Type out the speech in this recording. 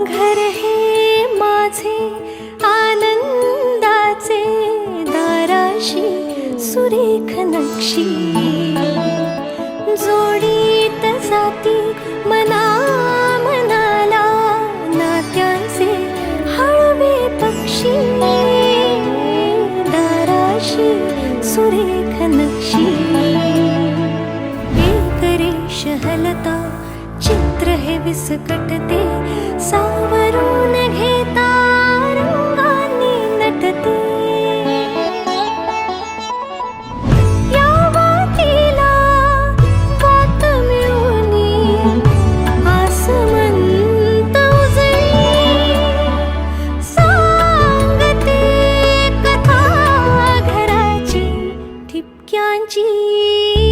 घर हे माझे आनंदाचे दाराशी सुरेख नक्षी. जोडीत जाती मना मनाला नात्यांचे हळवे पक्षी. दाराशी सुरेख नक्षी. एक रेष हलता चित्र हे विसकटते. सावरून घेता रंगांनी नटते. या वातीला वात मिळून आसमंत उजळी. कथा घराची ठिपक्यांची.